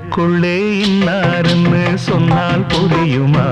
மனசுக்குள்ளே இன்னாருன்னு சொன்னால் புரியுமா?